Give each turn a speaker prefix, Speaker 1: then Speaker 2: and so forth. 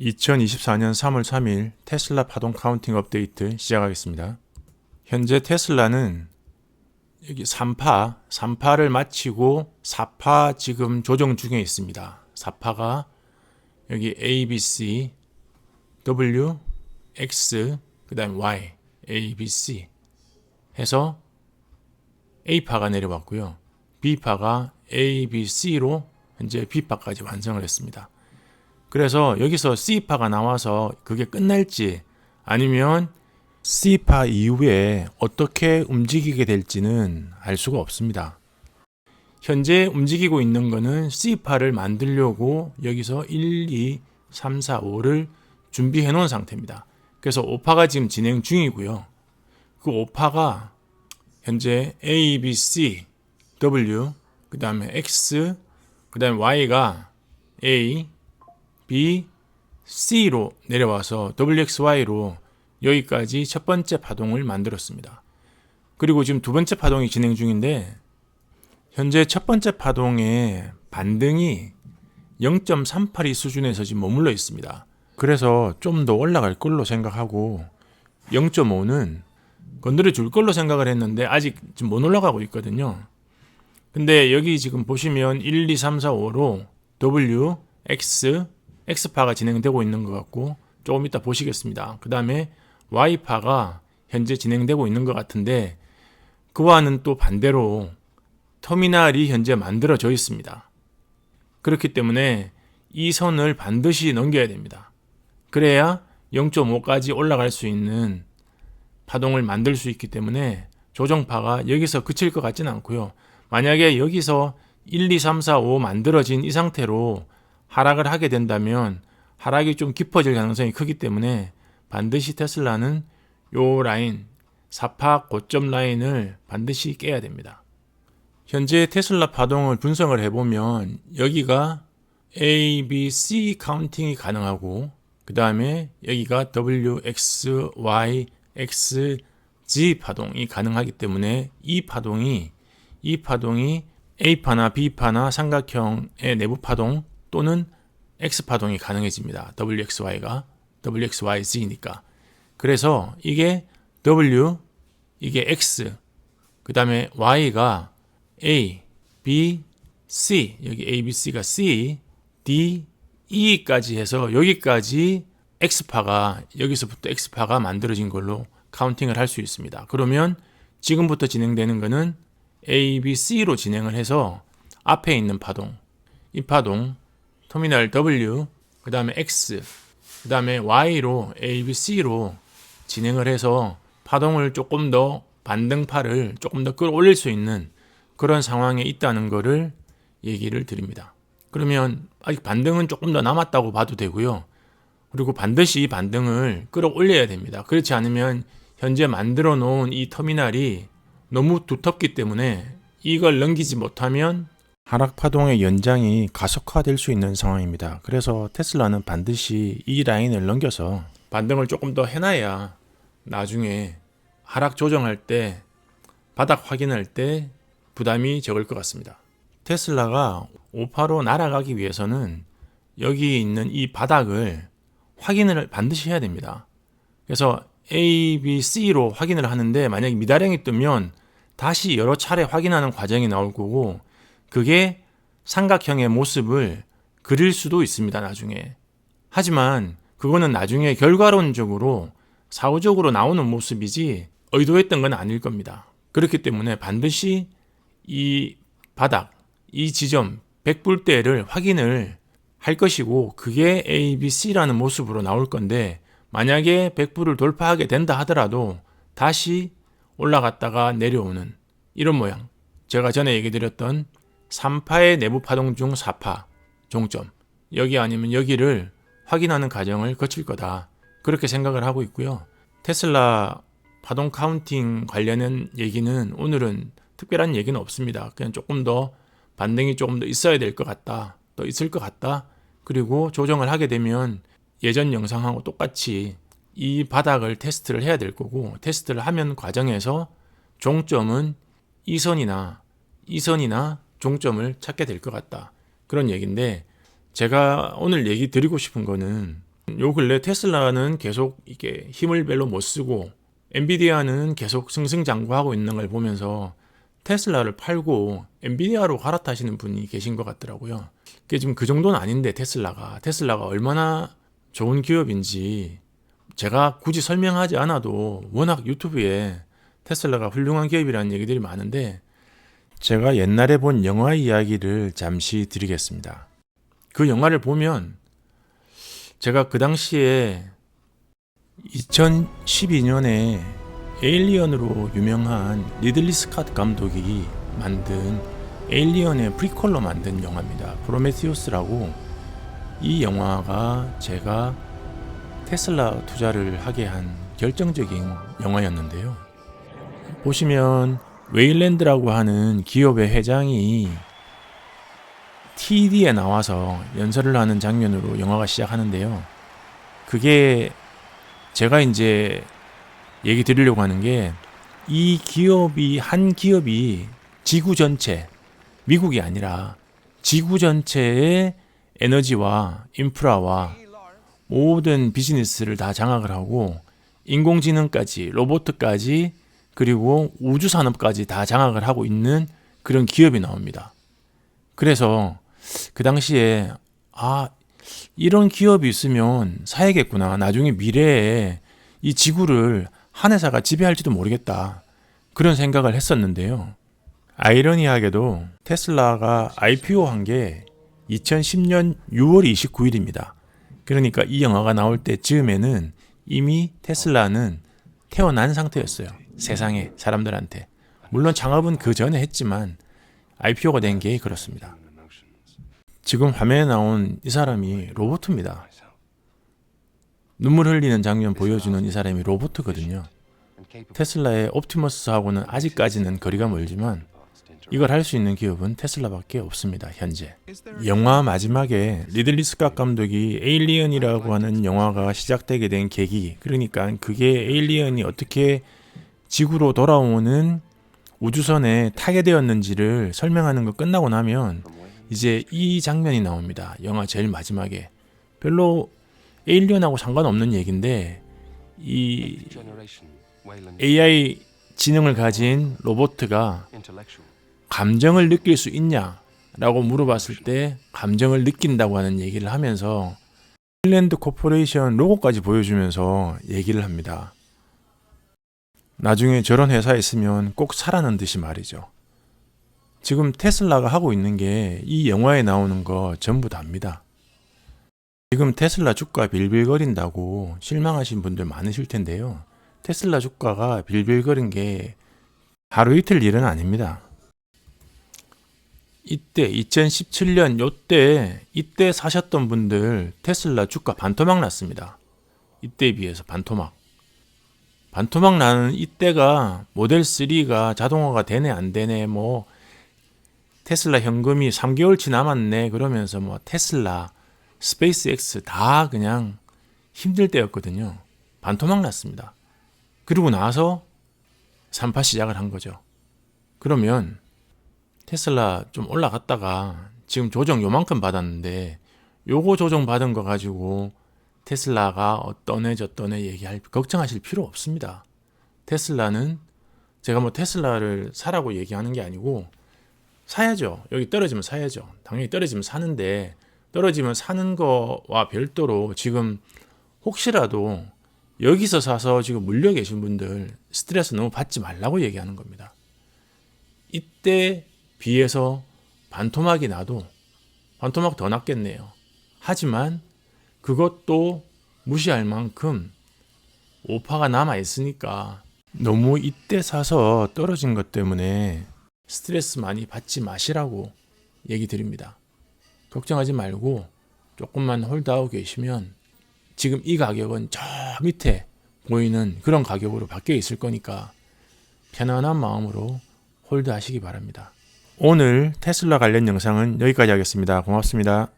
Speaker 1: 2024년 3월 3일 테슬라 파동 카운팅 업데이트 시작하겠습니다. 현재 테슬라는 여기 3파, 3파를 마치고 4파 지금 조정 중에 있습니다. 4파가 여기 A, B, C, W, X, 그 다음에 Y, A, B, C 해서 A파가 내려왔고요. B파가 A, B, C로 현재 B파까지 완성을 했습니다. 그래서 여기서 C파가 나와서 그게 끝날지 아니면 C파 이후에 어떻게 움직이게 될지는 알 수가 없습니다. 현재 움직이고 있는 거는 C파를 만들려고 여기서 1, 2, 3, 4, 5를 준비해 놓은 상태입니다. 그래서 5파가 지금 진행 중이고요. 그 5파가 현재 A, B, C, W, 그 다음에 X, 그 다음에 Y가 A, B, C로 내려와서 WXY로 여기까지 첫 번째 파동을 만들었습니다. 그리고 지금 두 번째 파동이 진행 중인데 현재 첫 번째 파동의 반등이 0.382 수준에서 지금 머물러 있습니다. 그래서 좀 더 올라갈 걸로 생각하고 0.5는 건드려 줄 걸로 생각을 했는데 아직 지금 못 올라가고 있거든요. 근데 여기 지금 보시면 1, 2, 3, 4, 5로 W, X, X파가 진행되고 있는 것 같고 조금 이따 보시겠습니다. 그 다음에 Y파가 현재 진행되고 있는 것 같은데 그와는 또 반대로 터미널이 현재 만들어져 있습니다. 그렇기 때문에 이 선을 반드시 넘겨야 됩니다. 그래야 0.5까지 올라갈 수 있는 파동을 만들 수 있기 때문에 조정파가 여기서 그칠 것 같지는 않고요. 만약에 여기서 1, 2, 3, 4, 5 만들어진 이 상태로 하락을 하게 된다면 하락이 좀 깊어질 가능성이 크기 때문에 반드시 테슬라는 요 라인, 사파 고점 라인을 반드시 깨야 됩니다. 현재 테슬라 파동을 분석을 해보면 여기가 A, B, C 카운팅이 가능하고 그 다음에 여기가 W, X, Y, X, Z 파동이 가능하기 때문에 이 파동이 이 파동이 A파나 B파나 삼각형의 내부 파동 또는 X파동이 가능해집니다. WXY가 WXYZ니까. 그래서 이게 W, 이게 X, 그 다음에 Y가 A, B, C, 여기 A, B, C가 C, D, E까지 해서 여기까지 X파가, 여기서부터 X파가 만들어진 걸로 카운팅을 할 수 있습니다. 그러면 지금부터 진행되는 거는 A, B, C로 진행을 해서 앞에 있는 파동, 이 파동, 터미널 W, 그 다음에 X, 그 다음에 Y로 A, B, C로 진행을 해서 파동을 조금 더 반등파를 조금 더 끌어올릴 수 있는 그런 상황에 있다는 것을 얘기를 드립니다. 그러면 아직 반등은 조금 더 남았다고 봐도 되고요. 그리고 반드시 이 반등을 끌어올려야 됩니다. 그렇지 않으면 현재 만들어 놓은 이 터미널이 너무 두텁기 때문에 이걸 넘기지 못하면 하락 파동의 연장이 가속화될 수 있는 상황입니다. 그래서 테슬라는 반드시 이 라인을 넘겨서 반등을 조금 더 해놔야 나중에 하락 조정할 때 바닥 확인할 때 부담이 적을 것 같습니다. 테슬라가 5파로 날아가기 위해서는 여기 있는 이 바닥을 확인을 반드시 해야 됩니다. 그래서 A, B, C로 확인을 하는데 만약에 미다량이 뜨면 다시 여러 차례 확인하는 과정이 나올 거고 그게 삼각형의 모습을 그릴 수도 있습니다, 나중에. 하지만 그거는 나중에 결과론적으로 사후적으로 나오는 모습이지 의도했던 건 아닐 겁니다. 그렇기 때문에 반드시 이 바닥, 이 지점, 백불대를 확인을 할 것이고 그게 A, B, C라는 모습으로 나올 건데 만약에 백불을 돌파하게 된다 하더라도 다시 올라갔다가 내려오는 이런 모양. 제가 전에 얘기 드렸던 3파의 내부 파동 중 4파 종점. 여기 아니면 여기를 확인하는 과정을 거칠 거다. 그렇게 생각을 하고 있고요. 테슬라 파동 카운팅 관련된 얘기는 오늘은 특별한 얘기는 없습니다. 그냥 조금 더 반등이 조금 더 있어야 될 것 같다. 또 있을 것 같다. 그리고 조정을 하게 되면 예전 영상하고 똑같이 이 바닥을 테스트를 해야 될 거고 테스트를 하면 과정에서 종점은 이 선이나 이 선이나 종점을 찾게 될 것 같다. 그런 얘기인데 제가 오늘 얘기 드리고 싶은 거는 요 근래 테슬라는 계속 이게 힘을 별로 못 쓰고 엔비디아는 계속 승승장구하고 있는 걸 보면서 테슬라를 팔고 엔비디아로 갈아타시는 분이 계신 것 같더라고요. 그게 지금 그 정도는 아닌데 테슬라가 테슬라가 얼마나 좋은 기업인지 제가 굳이 설명하지 않아도 워낙 유튜브에 테슬라가 훌륭한 기업이라는 얘기들이 많은데 제가 옛날에 본 영화 이야기를 잠시 드리겠습니다. 그 영화를 보면 제가 그 당시에 2012년에 에일리언으로 유명한 리들리 스캇 감독이 만든 에일리언의 프리퀄로 만든 영화입니다. 프로메티우스라고 이 영화가 제가 테슬라 투자를 하게 한 결정적인 영화였는데요. 보시면 웨일랜드라고 하는 기업의 회장이 TD에 나와서 연설을 하는 장면으로 영화가 시작하는데요. 그게 제가 이제 얘기 드리려고 하는 게 이 기업이 한 기업이 지구 전체 미국이 아니라 지구 전체의 에너지와 인프라와 모든 비즈니스를 다 장악을 하고 인공지능까지 로보트까지 그리고 우주 산업까지 다 장악을 하고 있는 그런 기업이 나옵니다. 그래서 그 당시에 아 이런 기업이 있으면 사야겠구나. 나중에 미래에 이 지구를 한 회사가 지배할지도 모르겠다. 그런 생각을 했었는데요. 아이러니하게도 테슬라가 IPO 한 게 2010년 6월 29일입니다. 그러니까 이 영화가 나올 때 즈음에는 이미 테슬라는 태어난 상태였어요. 세상에 사람들한테. 물론 창업은 그 전에 했지만 IPO가 된 게 그렇습니다. 지금 화면에 나온 이 사람이 로봇입니다. 눈물 흘리는 장면 보여주는 이 사람이 로봇거든요. 테슬라의 옵티머스하고는 아직까지는 거리가 멀지만 이걸 할 수 있는 기업은 테슬라밖에 없습니다. 현재. 영화 마지막에 리들리 스캇 감독이 에일리언이라고 하는 영화가 시작되게 된 계기. 그러니까 그게 에일리언이 어떻게 지구로 돌아오는 우주선에 타게 되었는지를 설명하는 거 끝나고 나면 이제 이 장면이 나옵니다. 영화 제일 마지막에. 별로 에일리언하고 상관없는 얘기인데 이 AI 지능을 가진 로보트가 감정을 느낄 수 있냐? 라고 물어봤을 때 감정을 느낀다고 하는 얘기를 하면서 힐랜드 코퍼레이션 로고까지 보여주면서 얘기를 합니다. 나중에 저런 회사에 있으면 꼭 사라는 듯이 말이죠. 지금 테슬라가 하고 있는 게 이 영화에 나오는 거 전부 다입니다. 지금 테슬라 주가 빌빌거린다고 실망하신 분들 많으실 텐데요. 테슬라 주가가 빌빌거린 게 하루 이틀 일은 아닙니다. 이때 2017년 요때 이때 사셨던 분들 테슬라 주가 반토막 났습니다. 이때에 비해서 반토막. 반토막 나는 이때가 모델 3가 자동화가 되네 안 되네 뭐 테슬라 현금이 3개월치 남았네 그러면서 뭐 테슬라 스페이스X 다 그냥 힘들 때였거든요. 반토막 났습니다. 그리고 나서 3파 시작을 한 거죠. 그러면 테슬라 좀 올라갔다가 지금 조정 요만큼 받았는데 요거 조정 받은 거 가지고 테슬라가 어떠네 저떠네 얘기할 걱정하실 필요 없습니다. 테슬라는 제가 뭐 테슬라를 사라고 얘기하는 게 아니고 사야죠. 여기 떨어지면 사야죠. 당연히 떨어지면 사는데 떨어지면 사는 거와 별도로 지금 혹시라도 여기서 사서 지금 물려 계신 분들 스트레스 너무 받지 말라고 얘기하는 겁니다. 이때 비해서 반토막이 나도 반토막 더 낫겠네요. 하지만 그것도 무시할 만큼 오파가 남아 있으니까 너무 이때 사서 떨어진 것 때문에 스트레스 많이 받지 마시라고 얘기 드립니다. 걱정하지 말고 조금만 홀드하고 계시면 지금 이 가격은 저 밑에 보이는 그런 가격으로 바뀌어 있을 거니까 편안한 마음으로 홀드 하시기 바랍니다. 오늘 테슬라 관련 영상은 여기까지 하겠습니다. 고맙습니다.